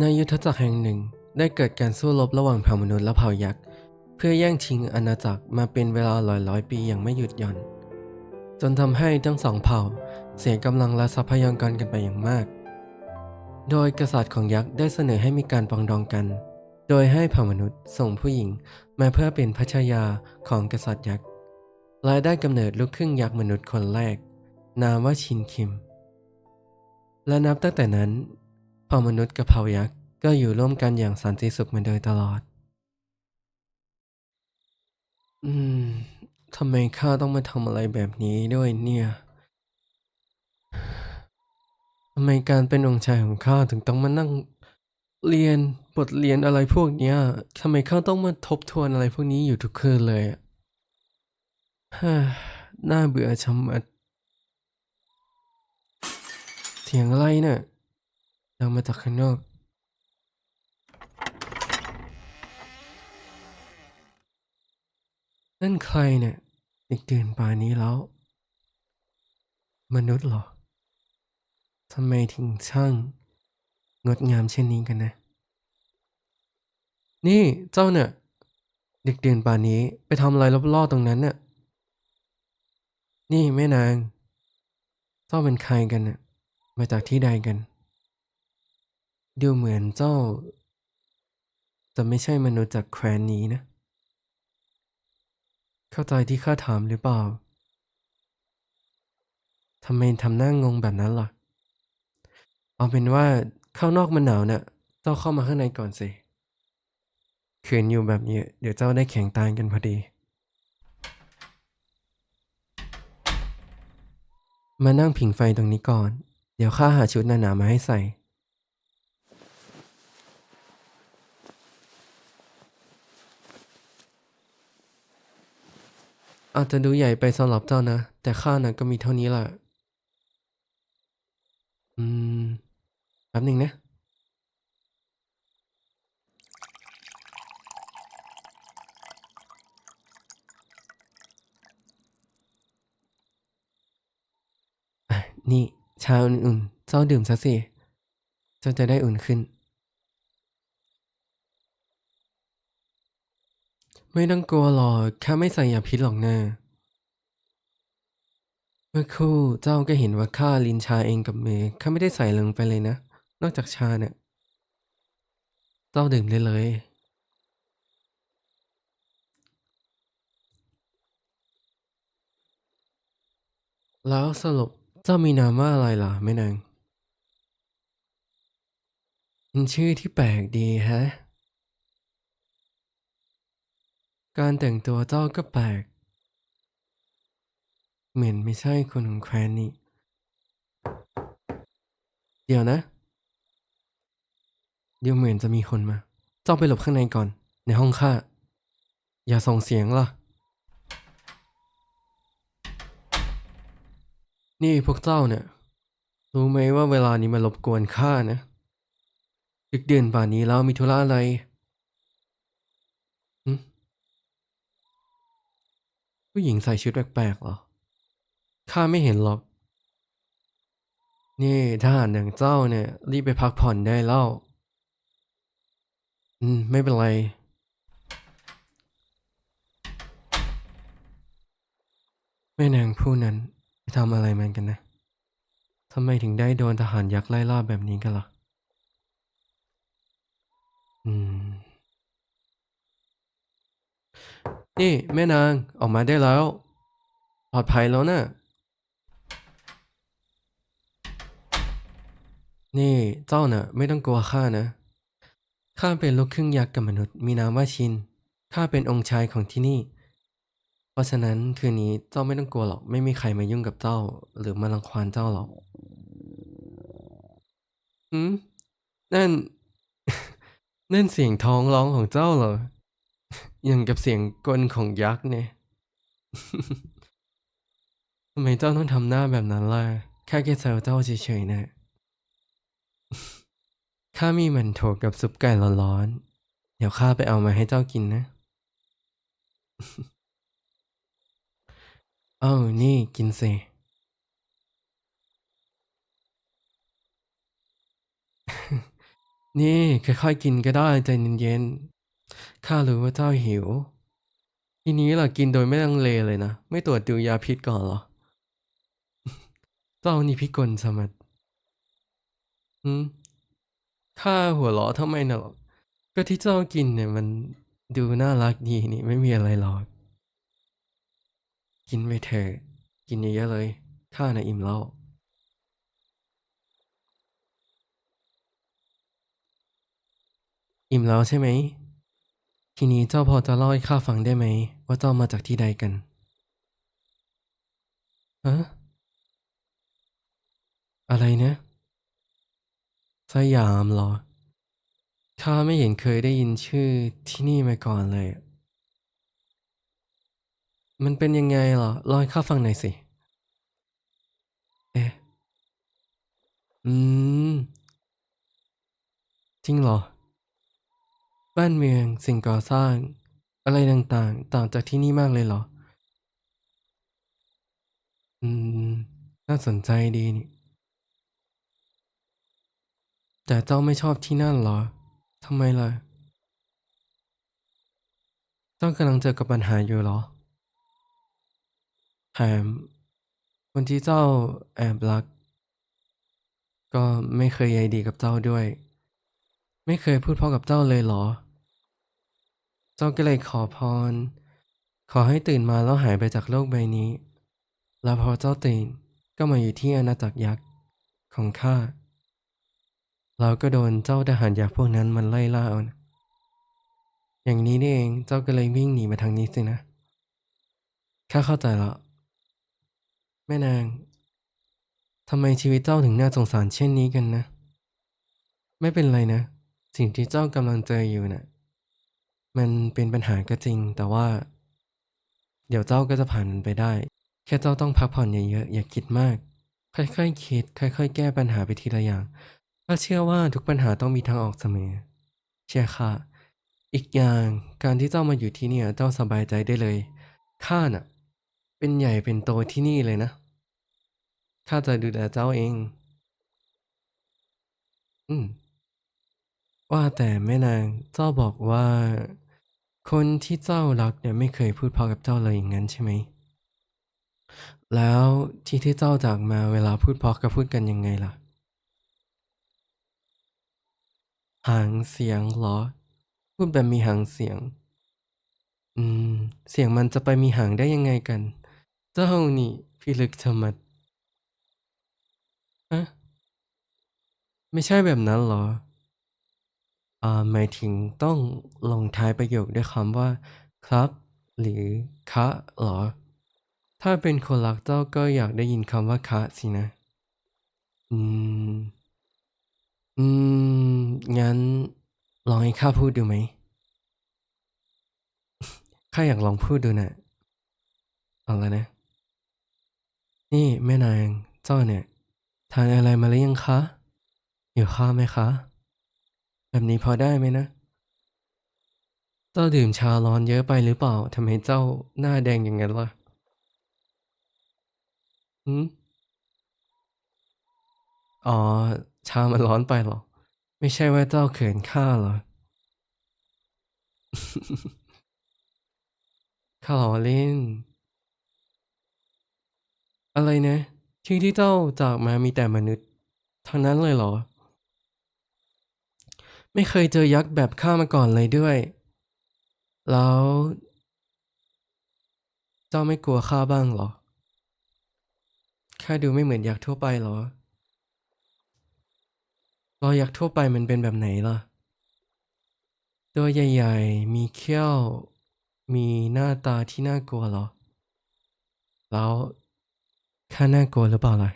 ในยุทธจักรแห่งหนึ่งได้เกิดการสู้รบระหว่างเผ่ามนุษย์และเผ่ายักษ์ เพื่อแย่งชิงอาณาจักรมาเป็นเวลาหลายร้อยปีอย่างไม่หยุดหย่อน จนทำให้ทั้งสองเผ่าเสียกำลังและทรัพยากรกันไปอย่างมาก โดยกษัตริย์ของยักษ์ได้เสนอให้มีการปองดองกัน โดยให้เผ่ามนุษย์ส่งผู้หญิงมาเพื่อเป็นพระชายาของกษัตริย์ยักษ์และได้กำเนิดลูกครึ่งยักษ์มนุษย์คนแรก นามว่าชินคิม และนับตั้งแต่นั้น เผ่ามนุษย์กับเผ่ายักษ์ก็อยู่ร่วมกันอย่างสันติสุขมาโดยตลอด อืมทำไมข้าต้องมาทำอะไรแบบนี้ด้วยเนี่ยทำไมการเป็นองค์ชายของข้าถึงต้องมานั่งเรียนบทเรียนอะไรพวกเนี้ยทำไมข้าต้องมาทบทวนอะไรพวกนี้อยู่ทุกคืนเลยอะฮ่าน่าเบื่อชะมัดเสียงอะไรเนะ่ะ ดังมาจากข้างนอกนั่นใครเนี่ยดึกดื่นป่านนี้แล้ว มนุษย์เหรอทำไมถึงช่าง งดงามเช่นนี้กันนะ นี่เจ้าเนี่ยดึกดื่นป่านนี้ไปทำอะไรรอบๆตรงนั้นเนี่ยนี่แม่นาง เจ้าเป็นใครกันน่ะมาจากที่ใดกัน ดูเหมือนเจ้า จะไม่ใช่มนุษย์จากแคว้นนี้นะ เข้าใจที่ข้าถามหรือเปล่าทำไมทำหน้างงแบบนั้นล่ะ เอาเป็นว่าข้างนอกมันหนาวน่ะ เจ้าเข้ามาข้างในก่อนสิขืนอยู่แบบนี้ เดี๋ยวเจ้าได้แข่งตายกันพอดี มานั่งผิงไฟตรงนี้ก่อน เดี๋ยวข้าหาชุดหนาๆมาให้ใส่ อาจจะดูใหญ่ไปสำหรับเจ้านะ แต่ข้าน่ะก็มีเท่านี้แหละ อืมแป๊บหนึ่งนะอะนี่ชาอุ่นๆ เจ้าดื่มซะสิ เจ้าจะได้อุ่นขึ้น ไม่ต้องกลัวหรอกข้าไม่ใส่ยาพิษหรอกนะเมื่อครู่เจ้าก็เห็นว่าข้าลินชาเองกับเมือข้าไม่ได้ใส่ลงไปเลยนะ นอกจากชาเนี่ยเจ้าดื่มได้เลยแล้วสรุปเจ้ามีนามว่าอะไรล่ะแม่นางเป็นชื่อที่แปลกดีแฮะ การแต่งตัวเจ้าก็แปลก เหมือนไม่ใช่คนของแคว้นนี่ เดี๋ยวนะ เดี๋ยวเหมือนจะมีคนมา เจ้าไปหลบข้างในก่อน ในห้องข้า อย่าส่งเสียงล่ะ นี่พวกเจ้าเนี่ย รู้ไหมว่าเวลานี้มารบกวนข้านะ ดึกเดือนป่านนี้แล้วมีธุระอะไร ผู้หญิงใส่ชุดแปลกๆเหรอ ข้าไม่เห็นหรอก นี่ทหารอย่างเจ้าเนี่ย รีบไปพักผ่อนได้แล้ว อืม ไม่เป็นไร แม่นางผู้นั้นไปทำอะไรมันกันนะ ทำไมถึงได้โดนทหารยักษ์ไล่ล่าแบบนี้กันล่ะ อืม นี่แม่นางออกมาได้แล้ว ปลอดภัยแล้วนะนี่เจ้าน่ะ ไม่ต้องกลัวข้านะ ข้าเป็นลูกครึ่งยักษ์กับมนุษย์ มีนามว่าชิน ข้าเป็นองค์ชายของที่นี่ เพราะฉะนั้นคืนนี้เจ้าไม่ต้องกลัวหรอก ไม่มีใครมายุ่งกับเจ้า หรือมารังควานเจ้าหรอกหืมนั่น นั่นเสียงท้องร้องของเจ้าเหรอ อย่างกับเสียงกลของยักษ์เนี่ยทำไมเจ้าต้องทำหน้าแบบนั้นล่ะข้าแค่แซวเจ้าเฉยๆนะข้ามีหมันโถกับซุปไก่ร้อนๆเดี๋ยวข้าไปเอามาให้เจ้ากินนะเอ้านี่กินสินี่ค่อยๆกินก็ได้ใจเย็นๆ ข้ารู้ว่าเจ้าหิว ทีนี้ล่ะกินโดยไม่ลังเลเลยนะ ไม่ตรวจดูยาพิษก่อนหรอ เจ้านี่พิกลสมัดืมข้าหัวเราะทำไมน่ะหรอก็ที่เจ้ากินเนี่ยมันดูน่ารักดีนี่ไม่มีอะไรหรอก กินไปเถอะกินเยอะๆเลย ข้าน่ะอิ่มแล้วอิ่มแล้วใช่ไหม ทีนี้เจ้าพอจะเล่าให้ข้าฟังได้ไหม ว่าเจ้ามาจากที่ใดกันฮะอะไรนะ สยามเหรอข้าไม่เห็นเคยได้ยินชื่อที่นี่มาก่อนเลย มันเป็นยังไงเหรอเล่าให้ข้าฟังหน่อยสิ เอ๊ะ อืม จริงเหรอ บ้านเมืองสิ่งก่อสร้าง อะไรต่างๆ ต่างจากที่นี่มากเลยเหรอ อืม น่าสนใจดีนี่ แต่เจ้าไม่ชอบที่นั่นเหรอทำไมล่ะ เจ้ากำลังเจอกับปัญหาอยู่เหรอ แถมคนที่เจ้าแอบรัก ก็ไม่เคยใยดีกับเจ้าด้วย ไม่เคยพูดพราะกับเจ้าเลยเหรอ เจ้าก็เลยขอพร ขอให้ตื่นมาแล้วหายไปจากโลกใบนี้ แล้วพอเจ้าตื่นก็มาอยู่ที่อาณาจักรยักษ์ของข้าเราก็โดนเจ้าทหารยักษ์พวกนั้นมันไล่ล่าเอานะอย่างนี้นี่เองเจ้าก็เลยวิ่งหนีมาทางนี้สินะ ข้าเข้าใจล้วแม่นางทำไมชีวิตเจ้าถึงน่าสงสารเช่นนี้กันนะ ไม่เป็นไรนะ สิ่งที่เจ้ากำลังเจออยู่น่ะ มันเป็นปัญหาก็จริง แต่ว่า เดี๋ยวเจ้าก็จะผ่านมันไปได้ แค่เจ้าต้องพักผ่อนเยอะๆอย่าคิดมาก ค่อยๆคิด ค่อย ๆ แก้ปัญหาไปทีละอย่างข้าเชื่อว่าทุกปัญหาต้องมีทางออกเสมอ เชื่อข้าอีกอย่างการที่เจ้ามาอยู่ที่นี่เจ้าสบายใจได้เลยข้าน่ะ เป็นใหญ่เป็นโตที่นี่เลยนะข้าจะดูแลเจ้าเอง อืมว่าแต่แม่นางเจ้าบอกว่า คนที่เจ้ารักเนี่ยไม่เคยพูดเพอกับเจ้าเลยอย่างนั้นใช่ไหม แล้วที่ที่เจ้าจากมาเวลาพูดเพอก็พูดกันยังไงล่ะ หางเสียงเหรอ พูดแบบมีหางเสียง อืม เสียงมันจะไปมีหางได้ยังไงกัน เจ้านี่พิลึกชะมัดฮะไม่ใช่แบบนั้นเหรอ อ่า หมายถึงต้องลงท้ายประโยคด้วยคำว่า ครับ หรือ คะเหรอ ถ้าเป็นคนรักเจ้าก็อยากได้ยินคำว่า คะ สินะ อืม อืม งั้น ลองให้ข้าพูดดูไหม ข้าอยากลองพูดดูนะเอาละนะ นี่แม่นางเจ้าเนี่ย ทานอะไรมาหรือยังคะหิวข้าวไหมคะ แบบนี้พอได้ไหมนะ เจ้าดื่มชาร้อนเยอะไปหรือเปล่าทำไมเจ้าหน้าแดงอย่างนั้นล่ะหืมอ๋อ ชามันร้อนไปหรอ ไม่ใช่ว่าเจ้าเขินข้าหรอ ข้าล้อเล่น อะไรนะที่ที่เจ้าจากมามีแต่มนุษย์ทั้งนั้นเลยเหรอ ไม่เคยเจอยักษ์แบบข้ามาก่อนเลยด้วย แล้ว เจ้าไม่กลัวข้าบ้างหรอ ข้าดูไม่เหมือนยักษ์ทั่วไปหรอรอยักษ์ทั่วไปมันเป็นแบบไหนล่ะ ตัวใหญ่ๆ มีเขี้ยว มีหน้าตาที่น่ากลัวเหรอ แล้วข้าน่ากลัวหรือเปล่าล่ะ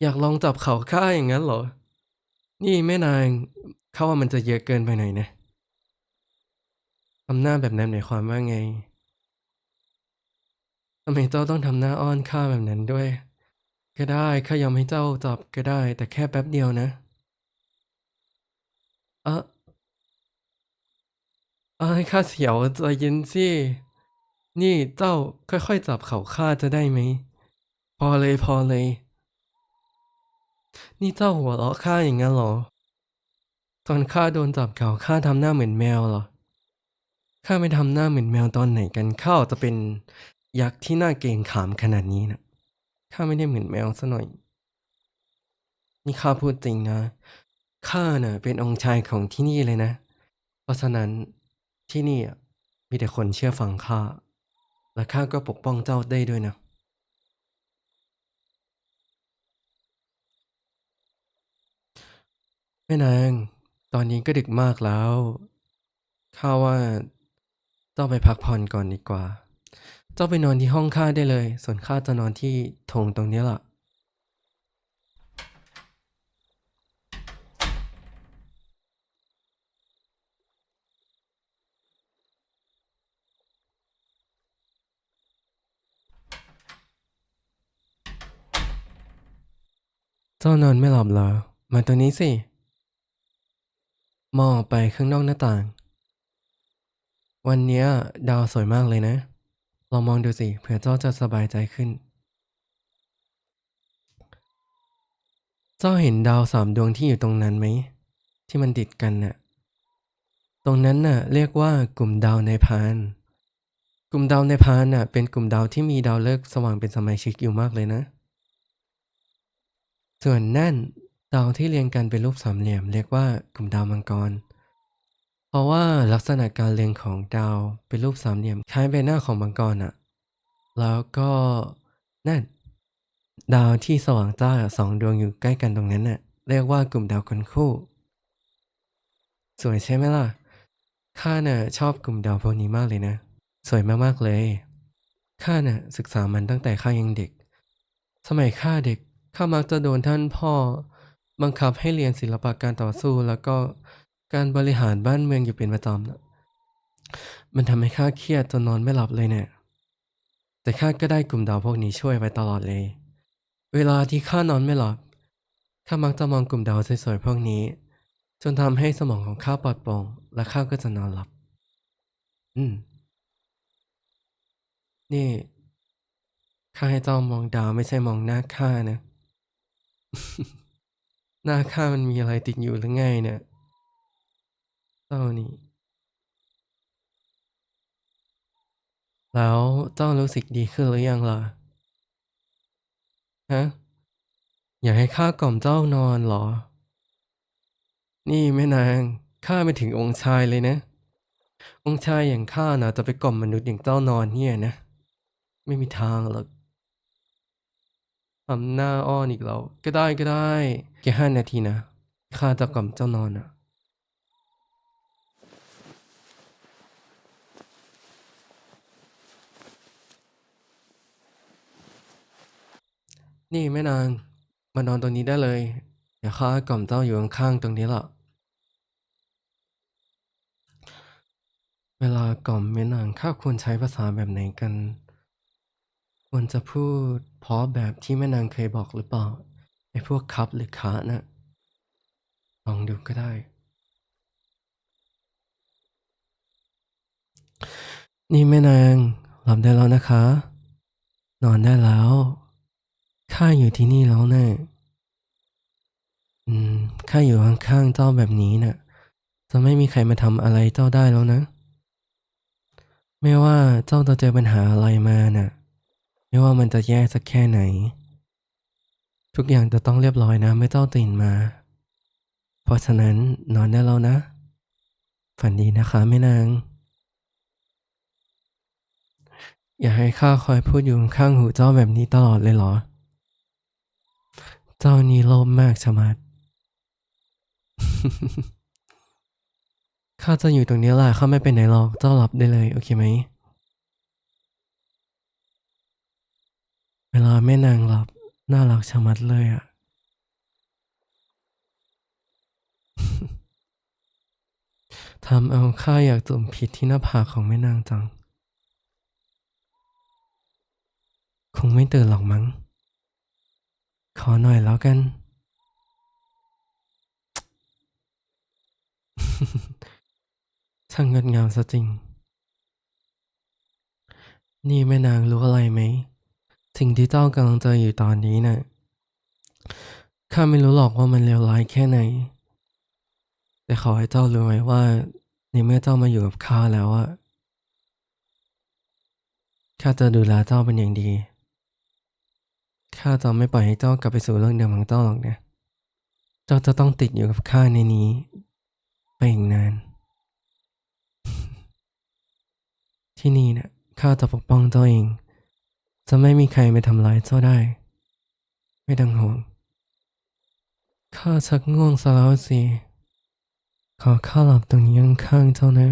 อยากลองจับเขาข้าอย่างนั้นเหรอ นี่แม่นางเขาว่ามันจะเยอะเกินไปหน่อยนะทำหน้าแบบนั้นหมายความว่าไงทำไมเจ้าต้องทำหน้าอ้อนข้าแบบนั้นด้วย ก็ได้ข้ายอมให้เจ้าจับก็ได้ แต่แค่แป๊บเดียวนะเอะเอ้ข้าเสียวใจเย็นสินี่เจ้าค่อยๆจับเขาข้าจะได้ไหม พอเลยพอเลย นี่เจ้าหัวเราะข้าอย่างนั้นเหรอ ตอนข้าโดนจับเขาข้าทำหน้าเหมือนแมวเหรอ ข้าไม่ทำหน้าเหมือนแมวตอนไหนกันข้าจะเป็นยักษ์ที่น่าเกรงขามขนาดนี้นะข้าไม่ได้เหมือนแมวซะหน่อย นี่ข้าพูดจริงนะ ข้าน่ะ เป็นองค์ชายของที่นี่เลยนะ เพราะฉะนั้นที่นี่มีแต่คนเชื่อฟังข้า และข้าก็ปกป้องเจ้าได้ด้วยนะ แม่นาง ตอนนี้ก็ดึกมากแล้ว ข้าว่าเจ้าไปพักผ่อนก่อนดีกว่า เจ้าไปนอนที่ห้องข้าได้เลย ส่วนข้าจะนอนที่โถงตรงนี้ล่ะ เจ้านอนไม่หลับเหรอ มาตัวนี้สิ มองออกไปข้างนอกหน้าต่าง วันนี้ดาวสวยมากเลยนะ ลองมองดูสิเผื่อเจ้าจะสบายใจขึ้น เจ้าเห็นดาวสามดวงที่อยู่ตรงนั้นไหม ที่มันติดกันน่ะ ตรงนั้นน่ะ เรียกว่ากลุ่มดาวในพาน กลุ่มดาวในพานน่ะ เป็นกลุ่มดาวที่มีดาวฤกษ์สว่างเป็นสมาชิกอยู่มากเลยนะ ส่วนนั่น ดาวที่เรียงกันเป็นรูปสามเหลี่ยมเรียกว่ากลุ่มดาวมังกร เพราะว่าลักษณะการเรียงของดาวเป็นรูปสามเหลี่ยมคล้ายใบหน้าของมังกรอะแล้วก็นั่น ดาวที่สว่างจ้าสองดวงอยู่ใกล้กันตรงนั้นน่ะ เรียกว่ากลุ่มดาวคนคู่ สวยใช่ไหมล่ะข้าน่ะชอบกลุ่มดาวพวกนี้มากเลยนะ สวยมากๆเลยข้าน่ะศึกษามันตั้งแต่ข้ายังเด็ก สมัยข้าเด็กข้ามักจะโดนท่านพ่อ บังคับให้เรียนศิลปะการต่อสู้ แล้วก็การบริหารบ้านเมืองอยู่เป็นประจำนะมันทำให้ข้าเครียดจนนอนไม่หลับเลยเนี่ย แต่ข้าก็ได้กลุ่มดาวพวกนี้ช่วยไว้ตลอดเลย เวลาที่ข้านอนไม่หลับข้ามักจะมองกลุ่มดาวสวยๆพวกนี้ จนทำให้สมองของข้าปลอดโปร่งและข้าก็จะนอนหลับ อืม นี่ข้าให้เจ้ามองดาวไม่ใช่มองหน้าข้านะ หน้าข้ามันมีอะไรติดอยู่หรือไงเนี่ยเจ้านี่ แล้วเจ้ารู้สึกดีขึ้นหรือยังล่ะ ฮะ อยากให้ข้ากล่อมเจ้านอนเหรอ นี่แม่นางข้าไม่ถึงองค์ชายเลยนะ องค์ชายอย่างข้าน่ะจะไปกล่อมมนุษย์อย่างเจ้านอนเนี่ยนะ ไม่มีทางหรอกทำหน้าอ้อนอีกแล้ว ก็ได้ก็ได้ แค่ห้านาทีนะข้าจะกล่อมเจ้านอนอะนี่แม่นาง มานอนตรงนี้ได้เลย เดี๋ยวข้ากล่อมเจ้าอยู่ข้างๆตรงนี้ละเวลากล่อมแม่นางข้าควรใช้ภาษาแบบไหนกัน ควรจะพูดเพราะแบบที่แม่นางเคยบอกหรือเปล่า ไอ้พวกคับหรือขานะลองดูก็ได้ นี่แม่นางหลับได้แล้วนะคะ นอนได้แล้วข้าอยู่ที่นี่แล้วเนะ่อืมข้าอยู่ข้างๆเจ้าแบบนี้น่ะ จะไม่มีใครมาทำอะไรเจ้าได้แล้วนะ ไม่ว่าเจ้าจะเจอปัญหาอะไรมาน่ะ ไม่ว่ามันจะแย่สักแค่ไหน ทุกอย่างจะต้องเรียบร้อยนะเมื่อเจ้าตื่นมา เพราะฉะนั้นนอนได้แล้วนะ ฝันดีนะคะแม่นาง อย่าให้ข้าคอยพูดอยู่ข้างหูเจ้าแบบนี้ตลอดเลยเหรอ เจ้านี่โลภมากชะมัดข้าจะอยู่ตรงนี้แหละข้าไม่ไปไหนหรอกเจ้าหลับได้เลย โอเคไหม เวลาแม่นางหลับ น่ารักชะมัดเลยอะทำเอาข้าอยากจุ่มผิดที่หน้าผากของแม่นางจัง คงไม่ตื่นหรอกมั้ง ขอหน่อยแล้วกัน ช่างงดงามซะจริง นี่แม่นางรู้อะไรไหม สิ่งที่เจ้ากำลังเจออยู่ตอนนี้น่ะข้าไม่รู้หรอกว่ามันเลวร้ายแค่ไหน แต่ขอให้เจ้ารู้ไว้ว่า ในเมื่อเจ้ามาอยู่กับข้าแล้วอะข้าจะดูแลเจ้าเป็นอย่างดี ข้าจะไม่ปล่อยให้เจ้ากลับไปสู่เรื่องเดิมของเจ้าหรอกนะเจ้าจะต้องติดอยู่กับข้าในนี้ ไปอีกนาน ที่นี่นะข้าจะปกป้องเจ้าเอง จะไม่มีใครไปทำร้ายเจ้าได้ ไม่ต้องห่วง ข้าชักง่วงซะแล้วสิ ขอข้าหลับตรงนี้ข้างๆเจ้านะ